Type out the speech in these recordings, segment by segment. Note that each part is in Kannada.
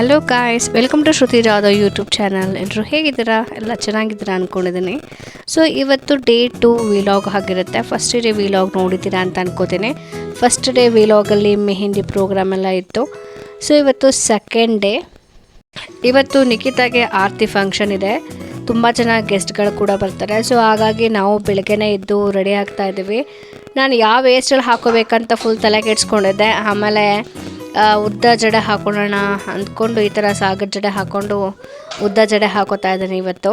Hello guys welcome to Shruti Jadhav YouTube channel ಎಲ್ಲರೂ ಹೇಗಿದ್ದೀರಾ? ಎಲ್ಲ ಚೆನ್ನಾಗಿದ್ದೀರಾ ಅಂದ್ಕೊಂಡಿದ್ದೀನಿ ಸೊ ಇವತ್ತು ಡೇ ಟು ವಿಲಾಗ್ ಆಗಿರುತ್ತೆ. ಫಸ್ಟ್ ಡೇ ವಿಲಾಗ್ ನೋಡಿದ್ದೀರಾ ಅಂತ ಅನ್ಕೋತೀನಿ. ಫಸ್ಟ್ ಡೇ ವಿಲಾಗಲ್ಲಿ ಮೆಹಂದಿ ಪ್ರೋಗ್ರಾಮ್ ಎಲ್ಲ ಇತ್ತು. ಸೊ ಇವತ್ತು ಸೆಕೆಂಡ್ ಡೇ ಇವತ್ತು ನಿಖಿತಾಗೆ ಆರತಿ ಫಂಕ್ಷನ್ ಇದೆ. ತುಂಬ ಜನ ಗೆಸ್ಟ್ಗಳು ಕೂಡ ಬರ್ತಾರೆ. ಸೊ ಹಾಗಾಗಿ ನಾವು ಬೆಳಗ್ಗೆನೇ ಇದ್ದು ರೆಡಿ ಆಗ್ತಾ ಇದ್ದೀವಿ. ನಾನು ಯಾವ ವೇಸ್ಟಲ್ಲಿ ಹಾಕೋಬೇಕಂತ ಫುಲ್ ತಲೆ ಕೆಡ್ಸ್ಕೊಂಡಿದ್ದೆ ಆಮೇಲೆ ಉದ್ದ ಜಡೆ ಹಾಕೊಳ್ಳೋಣ ಅಂದ್ಕೊಂಡು ಈ ಥರ ಸಾಗರ ಜಡೆ ಹಾಕ್ಕೊಂಡು ಉದ್ದ ಜಡೆ ಹಾಕೋತಾ ಇದ್ದಾನೆ ಇವತ್ತು.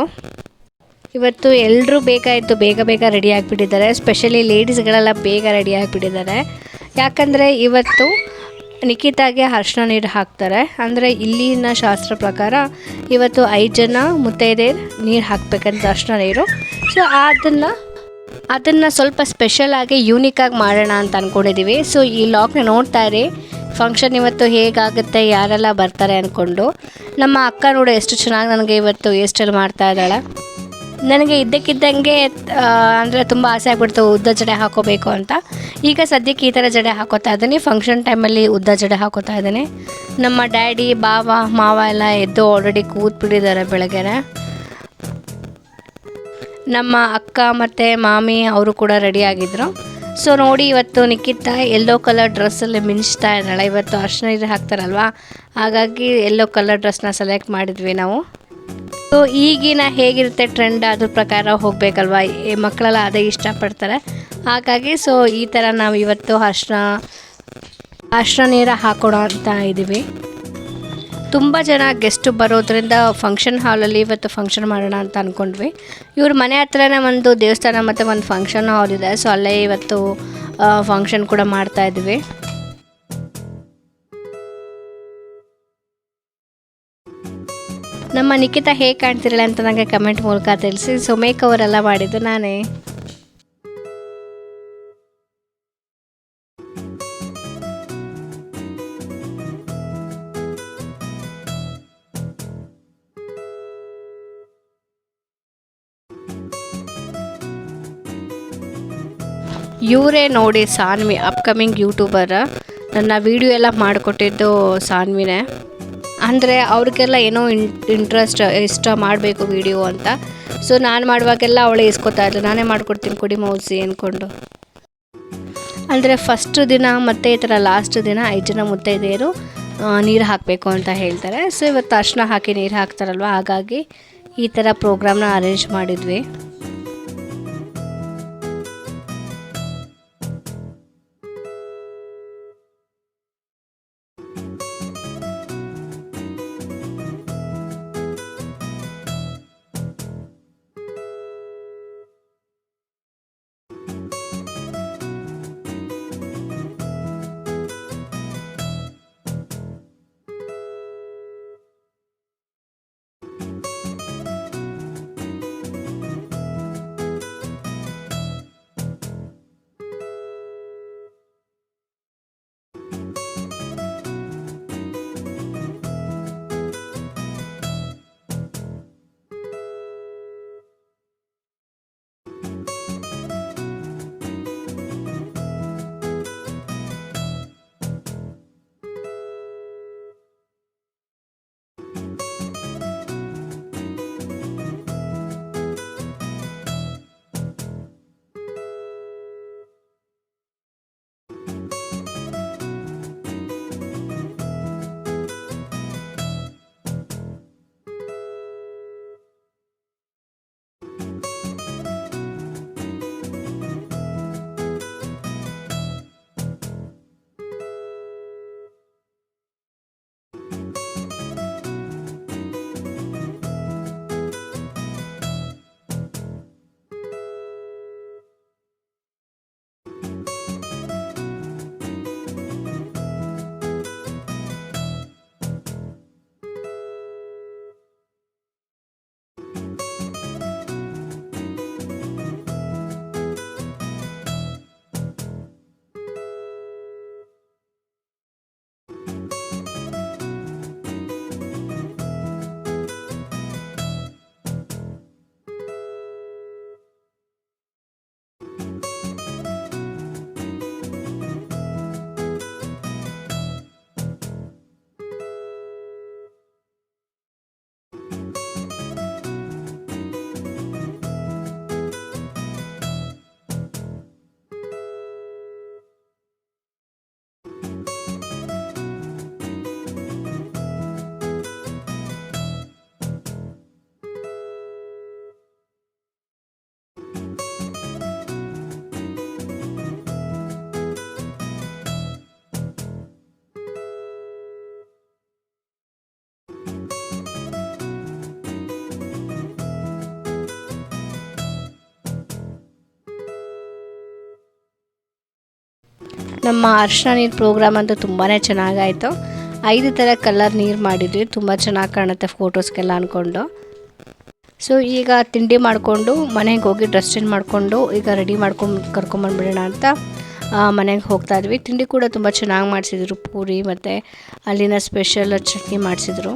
ಇವತ್ತು ಎಲ್ಲರೂ ಇದ್ದು ಬೇಗ ಬೇಗ ರೆಡಿ ಆಗಿಬಿಟ್ಟಿದ್ದಾರೆ. ಸ್ಪೆಷಲಿ ಲೇಡೀಸ್ಗಳೆಲ್ಲ ಬೇಗ ರೆಡಿ ಆಗಿಬಿಟ್ಟಿದ್ದಾರೆ. ಯಾಕಂದರೆ ಇವತ್ತು ನಿಖಿತಾಗೆ ಅರ್ಶಿನ ನೀರು ಹಾಕ್ತಾರೆ. ಅಂದರೆ ಇಲ್ಲಿನ ಶಾಸ್ತ್ರ ಪ್ರಕಾರ ಇವತ್ತು ಐದು ಜನ ಮುತ್ತೈದೆ ನೀರು ಹಾಕಬೇಕಂತ ಅರ್ಶಿನ ನೀರು. ಸೊ ಅದನ್ನು ಅದನ್ನು ಸ್ವಲ್ಪ ಸ್ಪೆಷಲಾಗಿ ಯೂನಿಕಾಗಿ ಮಾಡೋಣ ಅಂತ ಅಂದ್ಕೊಂಡಿದ್ದೀವಿ ಸೊ ಈ ಲಾಕ್ನ ನೋಡ್ತಾ ಇರಿ. ಫಂಕ್ಷನ್ ಇವತ್ತು ಹೇಗಾಗುತ್ತೆ, ಯಾರೆಲ್ಲ ಬರ್ತಾರೆ ಅಂದ್ಕೊಂಡು ನಮ್ಮ ಅಕ್ಕ ನೋಡು ಎಷ್ಟು ಚೆನ್ನಾಗಿ ನನಗೆ ಇವತ್ತು ಎಷ್ಟಲ್ಲಿ ಮಾಡ್ತಾ ಇದ್ದಾಳೆ. ನನಗೆ ಇದ್ದಕ್ಕಿದ್ದಂಗೆ ಅಂದರೆ ತುಂಬ ಆಸೆ ಆಗ್ಬಿಡ್ತು, ಉದ್ದ ಜಡೆ ಹಾಕೋಬೇಕು ಅಂತ. ಈಗ ಸದ್ಯಕ್ಕೆ ಈ ಥರ ಜಡೆ ಹಾಕೋತಾ ಇದ್ದೀನಿ. ಫಂಕ್ಷನ್ ಟೈಮಲ್ಲಿ ಉದ್ದ ಜಡೆ ಹಾಕೋತಾ ಇದ್ದೀನಿ. ನಮ್ಮ ಡ್ಯಾಡಿ ಬಾವ ಮಾವ ಎಲ್ಲ ಎದ್ದು ಆಲ್ರೆಡಿ ಕೂತ್ಬಿಟ್ಟಿದ್ದಾರೆ ಬೆಳಗ್ಗೆನೆ. ನಮ್ಮ ಅಕ್ಕ ಮತ್ತು ಮಾಮಿ, ಅವರು ಕೂಡ ರೆಡಿ ಆಗಿದ್ರು. ಸೊ ನೋಡಿ ಇವತ್ತು ನಿಖಿತ ಎಲ್ಲೋ ಕಲರ್ ಡ್ರೆಸ್ಸಲ್ಲಿ ಮಿಂಚ್ತಾ ಇದ್ದಾಳೆ. ಇವತ್ತು ಅರ್ಶನ ನೀರು ಹಾಕ್ತಾರಲ್ವಾ? ಹಾಗಾಗಿ ಎಲ್ಲೋ ಕಲರ್ ಡ್ರೆಸ್ನ ಸೆಲೆಕ್ಟ್ ಮಾಡಿದ್ವಿ ನಾವು. ಸೊ ಈಗಿನ ಹೇಗಿರುತ್ತೆ ಟ್ರೆಂಡ್ ಅದ್ರ ಪ್ರಕಾರ ಹೋಗಬೇಕಲ್ವ? ಮಕ್ಕಳೆಲ್ಲ ಅದೇ ಇಷ್ಟಪಡ್ತಾರೆ. ಹಾಗಾಗಿ ಸೊ ಈ ಥರ ನಾವು ಇವತ್ತು ಅರ್ಶನ ಅರ್ಶನ ನೀರ ಹಾಕೋಣ ಅಂತ ಇದ್ದೀವಿ ತುಂಬ ಜನ ಗೆಸ್ಟು ಬರೋದ್ರಿಂದ ಫಂಕ್ಷನ್ ಹಾಲಲ್ಲಿ ಇವತ್ತು ಫಂಕ್ಷನ್ ಮಾಡೋಣ ಅಂತ ಅಂದ್ಕೊಂಡ್ವಿ ಇವ್ರ ಮನೆ ಹತ್ರನೇ ಒಂದು ದೇವಸ್ಥಾನ ಮತ್ತು ಒಂದು ಫಂಕ್ಷನ್ ಹಾಲ್ ಇದೆ. ಸೊ ಅಲ್ಲೇ ಇವತ್ತು ಫಂಕ್ಷನ್ ಕೂಡ ಮಾಡ್ತಾ ಇದ್ವಿ. ನಮ್ಮ ನಿಖಿತ ಹೇಗೆ ಕಾಣ್ತಿರಲ್ಲ ಅಂತ ನನಗೆ ಕಮೆಂಟ್ ಮೂಲಕ ತಿಳಿಸಿ. ಸೊ ಮೇಕ್ ಅವರೆಲ್ಲ ಮಾಡಿದ್ದು ನಾನೇ. ಇವರೇ ನೋಡಿ ಸಾನ್ವಿ ಅಪ್ಕಮಿಂಗ್ ಯೂಟ್ಯೂಬರ್ ನನ್ನ ವಿಡಿಯೋ ಎಲ್ಲ ಮಾಡಿಕೊಟ್ಟಿದ್ದು ಸಾನ್ವಿನೇ. ಅಂದರೆ ಅವ್ರಿಗೆಲ್ಲ ಏನೋ ಇನ್ ಇಂಟ್ರೆಸ್ಟ್ ಇಷ್ಟ ಮಾಡಬೇಕು ವಿಡಿಯೋ ಅಂತ. ಸೊ ನಾನು ಮಾಡುವಾಗೆಲ್ಲ ಅವಳೇ ಇಸ್ಕೊತಾ ಇದ್ಲು. ನಾನೇ ಮಾಡ್ಕೊಡ್ತೀನಿ ಕುಡಿ ಮೌಸಿ ಅಂದ್ಕೊಂಡು ಅಂದರೆ ಫಸ್ಟ್ ದಿನ ಮತ್ತು ಈ ಥರ ಲಾಸ್ಟ್ ದಿನ ಐದು ಜನ ಮುತ್ತೈದೆಯರು ನೀರು ಹಾಕಬೇಕು ಅಂತ ಹೇಳ್ತಾರೆ. ಸೊ ಇವತ್ತು ಅರ್ಶಿನ ಹಾಕಿ ನೀರು ಹಾಕ್ತಾರಲ್ವ? ಹಾಗಾಗಿ ಈ ಥರ ಪ್ರೋಗ್ರಾಮ್ನ ಅರೇಂಜ್ ಮಾಡಿದ್ವಿ. ನಮ್ಮ ಅರ್ಶಿನ ನೀರು ಪ್ರೋಗ್ರಾಮ್ ಅಂತೂ ತುಂಬಾ ಚೆನ್ನಾಗಾಯಿತು. ಐದು ಥರ ಕಲರ್ ನೀರು ಮಾಡಿದ್ವಿ. ತುಂಬ ಚೆನ್ನಾಗಿ ಕಾಣುತ್ತೆ ಫೋಟೋಸ್ಗೆಲ್ಲ ಅಂದ್ಕೊಂಡು ಸೊ ಈಗ ತಿಂಡಿ ಮಾಡಿಕೊಂಡು, ಮನೆಗೆ ಹೋಗಿ ಡ್ರೆಸ್ ಚೇಂಜ್ ಮಾಡಿಕೊಂಡು, ಈಗ ರೆಡಿ ಮಾಡ್ಕೊಂಡು ಕರ್ಕೊಂಬಂದ್ಬಿಡೋಣ ಅಂತ ಮನೆಗೆ ಹೋಗ್ತಾ ಇದ್ವಿ. ತಿಂಡಿ ಕೂಡ ತುಂಬ ಚೆನ್ನಾಗಿ ಮಾಡಿಸಿದ್ರು. ಪೂರಿ ಮತ್ತು ಅಲ್ಲಿನ ಸ್ಪೆಷಲ್ ಚಟ್ನಿ ಮಾಡಿಸಿದ್ರು.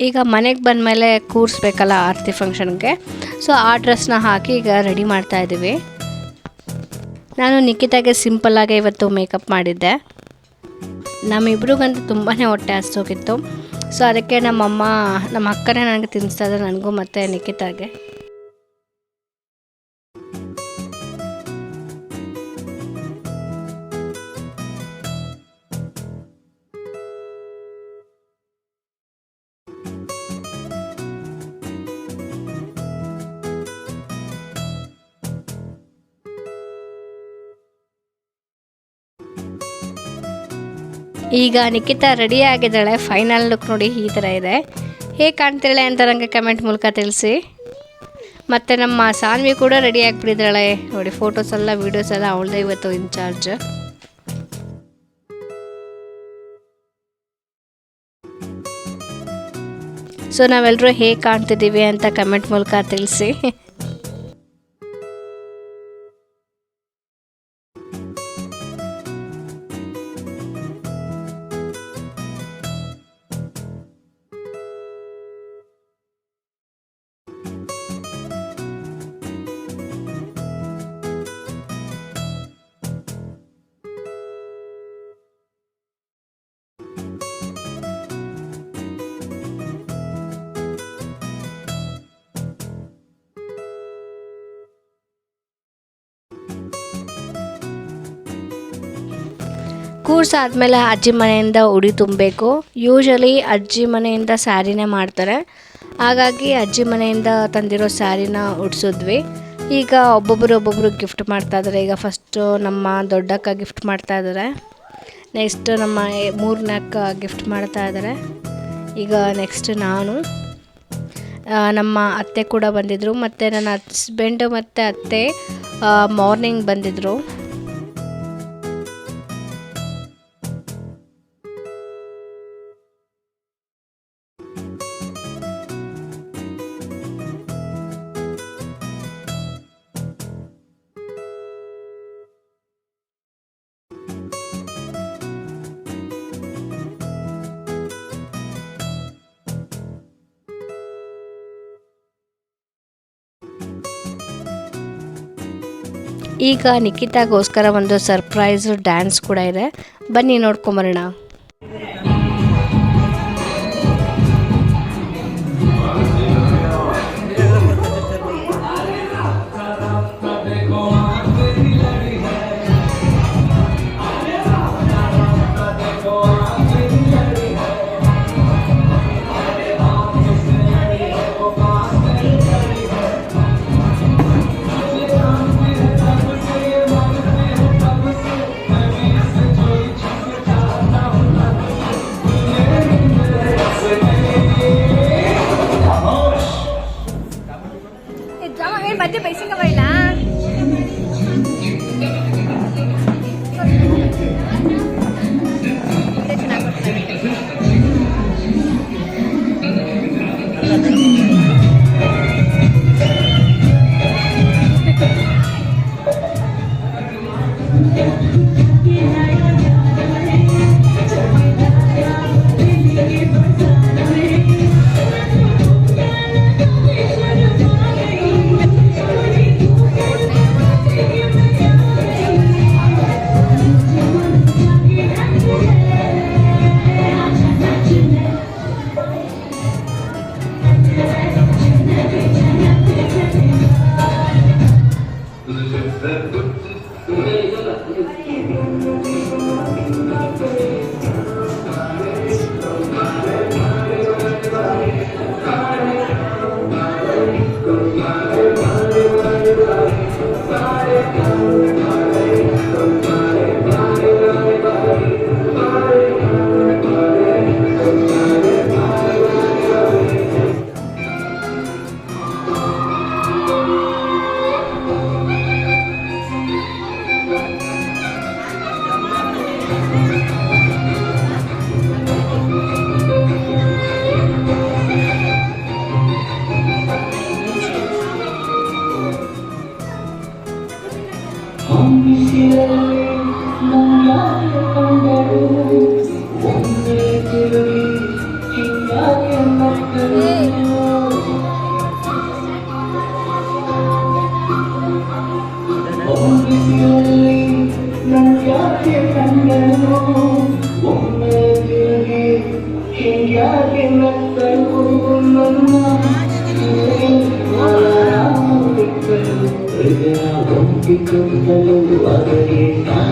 ಈಗ ಮನೆಗೆ ಬಂದಮೇಲೆ ಕೂರಿಸ್ಬೇಕಲ್ಲ ಆರತಿ ಫಂಕ್ಷನ್ಗೆ. ಸೊ, ಆ ಡ್ರೆಸ್ನ ಹಾಕಿ ಈಗ ರೆಡಿ ಮಾಡ್ತಾ ಇದ್ದೀವಿ. ನಾನು ನಿಖಿತಾಗೆ ಸಿಂಪಲ್ಲಾಗೆ ಇವತ್ತು ಮೇಕಪ್ ಮಾಡಿದ್ದೆ. ನಮ್ಮಿಬ್ರಿಗಂತೂ ತುಂಬಾ ಹೊಟ್ಟೆ ಹಸ್ತೋಗಿತ್ತು ಸೊ, ಅದಕ್ಕೆ ನಮ್ಮಮ್ಮ, ನಮ್ಮ ಅಕ್ಕನೇ ನನಗೆ ತಿನ್ನಿಸ್ತಾ ಇದ್ದಾರೆ, ನನಗೂ ಮತ್ತು ನಿಖಿತಾಗೆ. ಈಗ ನಿಖಿತಾ ರೆಡಿ ಆಗಿದ್ದಾಳೆ. ಫೈನಲ್ ಲುಕ್ ನೋಡಿ ಈ ಥರ ಇದೆ. ಹೇಗೆ ಕಾಣ್ತಿರಲ್ಲ ಅಂತ ನನಗೆ ಕಮೆಂಟ್ ಮೂಲಕ ತಿಳಿಸಿ. ಮತ್ತು ನಮ್ಮ ಸಾನ್ವಿ ಕೂಡ ರೆಡಿ ಆಗಿಬಿಟ್ಟಿದ್ದಾಳೆ. ನೋಡಿ ಫೋಟೋಸ್ ಎಲ್ಲ ವೀಡಿಯೋಸ್ ಎಲ್ಲ ಅವಳದೇ ಇವತ್ತು ಇನ್ಚಾರ್ಜ್ ಸೊ ನಾವೆಲ್ಲರೂ ಹೇಗೆ ಕಾಣ್ತಿದ್ದೀವಿ ಅಂತ ಕಮೆಂಟ್ ಮೂಲಕ ತಿಳಿಸಿ. ಕೂರ್ಸಾದ್ಮೇಲೆ ಅಜ್ಜಿ ಮನೆಯಿಂದ ಉಡಿ ತುಂಬಬೇಕು. ಯೂಶಲಿ ಅಜ್ಜಿ ಮನೆಯಿಂದ ಸ್ಯಾರಿನೇ ಮಾಡ್ತಾರೆ. ಹಾಗಾಗಿ ಅಜ್ಜಿ ಮನೆಯಿಂದ ತಂದಿರೋ ಸ್ಯಾರಿನ ಉಡ್ಸಿದ್ವಿ. ಈಗ ಒಬ್ಬೊಬ್ಬರು ಒಬ್ಬೊಬ್ಬರು ಗಿಫ್ಟ್ ಮಾಡ್ತಾ ಇದ್ದಾರೆ ಈಗ ಫಸ್ಟು ನಮ್ಮ ದೊಡ್ಡಕ್ಕ ಗಿಫ್ಟ್ ಮಾಡ್ತಾ ಇದ್ದಾರೆ ನೆಕ್ಸ್ಟ್ ನಮ್ಮ ಮೂರು ಅಕ್ಕ ಗಿಫ್ಟ್ ಮಾಡ್ತಾ ಇದ್ದಾರೆ ಈಗ ನೆಕ್ಸ್ಟ್ ನಾನು. ನಮ್ಮ ಅತ್ತೆ ಕೂಡ ಬಂದಿದ್ದರು ಮತ್ತು ನನ್ನ ಹಸ್ಬೆಂಡು ಮತ್ತು ಅತ್ತೆ ಮಾರ್ನಿಂಗ್ ಬಂದಿದ್ದರು ಈಗ ನಿಖಿತಾಗೋಸ್ಕರ ಒಂದು ಸರ್ಪ್ರೈಸ್ ಡ್ಯಾನ್ಸ್ ಕೂಡ ಇದೆ. ಬನ್ನಿ ನೋಡ್ಕೊಂಬರೋಣ. I'm not going to be.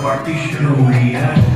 of our future.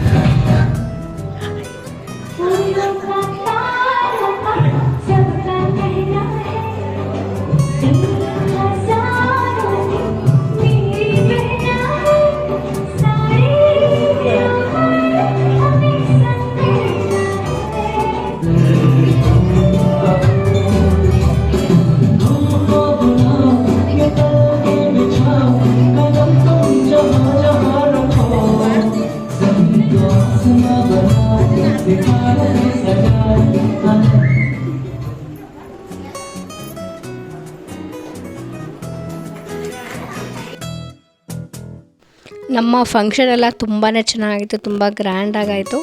ನಮ್ಮ ಫಂಕ್ಷನ್ ಎಲ್ಲ ತುಂಬಾ ಚೆನ್ನಾಗಿತ್ತು, ತುಂಬ ಗ್ರ್ಯಾಂಡಾಗಾಯಿತು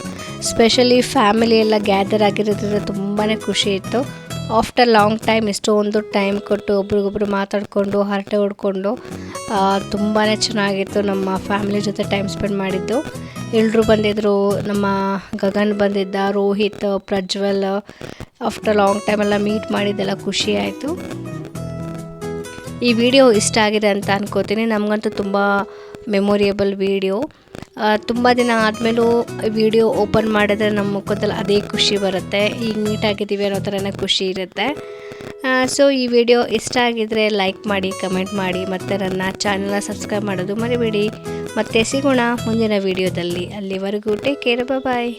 ಸ್ಪೆಷಲಿ ಫ್ಯಾಮಿಲಿ ಎಲ್ಲ ಗ್ಯಾದರ್ ಆಗಿರೋದ್ರಿಂದ ತುಂಬಾ ಖುಷಿ ಇತ್ತು. ಆಫ್ಟರ್ ಲಾಂಗ್ ಟೈಮ್ ಇಷ್ಟೊಂದು ಟೈಮ್ ಕೊಟ್ಟು ಒಬ್ರಿಗೊಬ್ರು ಮಾತಾಡಿಕೊಂಡು, ಹರಟೆ ಹೊಡ್ಕೊಂಡು ತುಂಬಾ ಚೆನ್ನಾಗಿತ್ತು ನಮ್ಮ ಫ್ಯಾಮಿಲಿ ಜೊತೆ ಟೈಮ್ ಸ್ಪೆಂಡ್ ಮಾಡಿದ್ದು. ಎಲ್ಲರೂ ಬಂದಿದ್ದರು ನಮ್ಮ ಗಗನ್ ಬಂದಿದ್ದ, ರೋಹಿತ್, ಪ್ರಜ್ವಲ್ ಆಫ್ಟರ್ ಲಾಂಗ್ ಟೈಮೆಲ್ಲ ಮೀಟ್ ಮಾಡಿದ್ದೆಲ್ಲ ಖುಷಿಯಾಯಿತು ಈ ವಿಡಿಯೋ ಇಷ್ಟ ಆಗಿದೆ ಅಂತ ಅನ್ಕೋತೀನಿ. ನಮಗಂತೂ ತುಂಬ ಮೆಮೊರಿಯಬಲ್ ವಿಡಿಯೋ. ತುಂಬ ದಿನ ಆದಮೇಲೂ ವಿಡಿಯೋ ಓಪನ್ ಮಾಡಿದ್ರೆ ನಮ್ಮ ಮುಖದಲ್ಲಿ ಅದೇ ಖುಷಿ ಬರುತ್ತೆ. ಈಗ ನೀಟಾಗಿದ್ದೀವಿ ಅನ್ನೋ ಥರನೇ ಖುಷಿ ಇರುತ್ತೆ. ಸೊ ಈ ವಿಡಿಯೋ ಇಷ್ಟ ಆಗಿದ್ದರೆ ಲೈಕ್ ಮಾಡಿ ಕಮೆಂಟ್ ಮಾಡಿ, ಮತ್ತು ನನ್ನ ಚಾನಲ್ನ ಸಬ್ಸ್ಕ್ರೈಬ್ ಮಾಡೋದು ಮರಿಬೇಡಿ. ಮತ್ತೆ ಸಿಗೋಣ ಮುಂದಿನ ವಿಡಿಯೋದಲ್ಲಿ. ಅಲ್ಲಿವರೆಗೂ ಟೇಕ್ ಕೇರ್ ಬಾಯ್